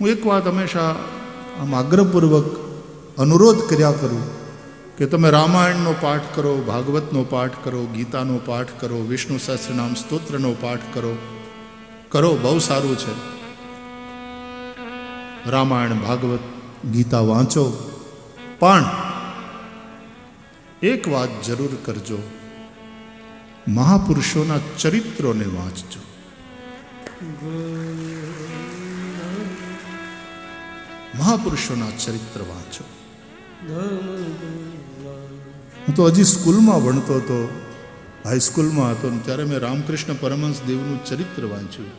હું એક વાત હંમેશા આમ આગ્રહપૂર્વક અનુરોધ કર્યા કરું કે તમે રામાયણનો પાઠ કરો, ભાગવતનો પાઠ કરો, ગીતાનો પાઠ કરો, વિષ્ણુ સહસ્રનામ સ્તોત્રનો પાઠ કરો. કરો, બહુ સારું છે. રામાયણ, ભાગવત, ગીતા વાંચો. પણ એક વાત જરૂર કરજો. મહાપુરુષોના ચરિત્રોને વાંચજો. મહાપુરુષોના ચરિત્ર વાંચો હું તો હજી સ્કૂલમાં ભણતો હતો. હાઈસ્કૂલમાં હતો ત્યારે મેં રામકૃષ્ણ પરમહંસ દેવનું ચરિત્ર વાંચ્યું.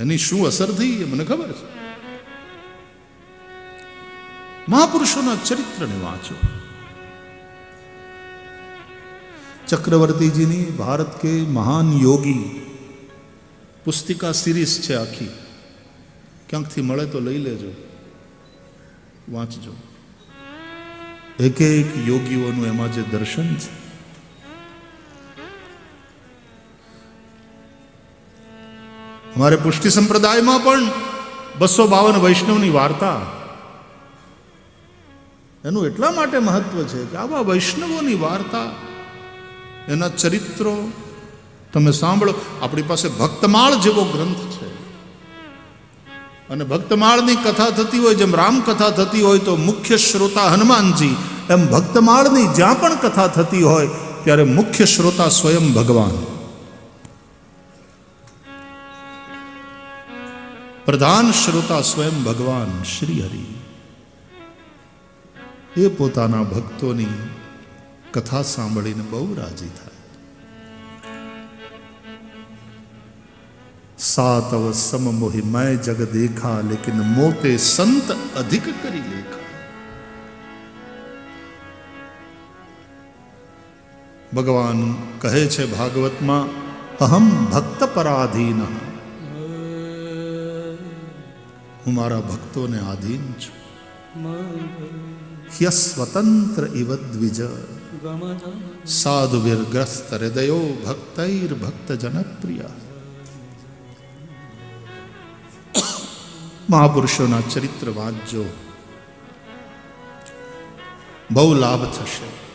એની શું અસર થઈ એ મને ખબર છે. મહાપુરુષોના ચરિત્રને વાંચો. ચક્રવર્તીજીની ભારત કે મહાન યોગી પુસ્તિકા સિરીઝ છે આખી. ક્યાંકથી મળે તો લઈ લેજો. વાંચજો. એક એક યોગીઓનું એમાં જે દર્શન છે. અમારે પુષ્ટિ સંપ્રદાયમાં પણ બસો બાવન વૈષ્ણવની વાર્તા. એનું એટલા માટે મહત્વ છે કે આવા વૈષ્ણવોની વાર્તા, એના ચરિત્રો તમે સાંભળો, આપણી પાસે ભક્તમાળ જેવો ગ્રંથ છે. અને ભક્તમાળની કથા થતી હોય, જેમ રામ કથા થતી હોય, તો મુખ્ય શ્રોતા હનુમાનજી, એમ ભક્તમાળની જ્યાં પણ કથા થતી હોય, ત્યારે મુખ્ય શ્રોતા સ્વયં ભગવાન. પ્રધાન શ્રોતા સ્વયં ભગવાન શ્રી હરિ. એ પોતાના ભક્તોની કથા સાંભળીને બહુ રાજી થાય. સાત અવ સમ મોહી મેં જગ દેખા લેકિન મોતે સંત અધિક કરી લેખા ભગવાન કહે છે ભાગવતમાં અહમ ભક્ત પરાધીન હું મારા ભક્તોને આધીન છું ह्य स्वतंत्र इव द्विज साधुभिर्ग्रस्त हृदयो भक्तैर भक्त મહાપુરુષોના ચરિત્ર વાંચજો. બહુ લાભ થશે.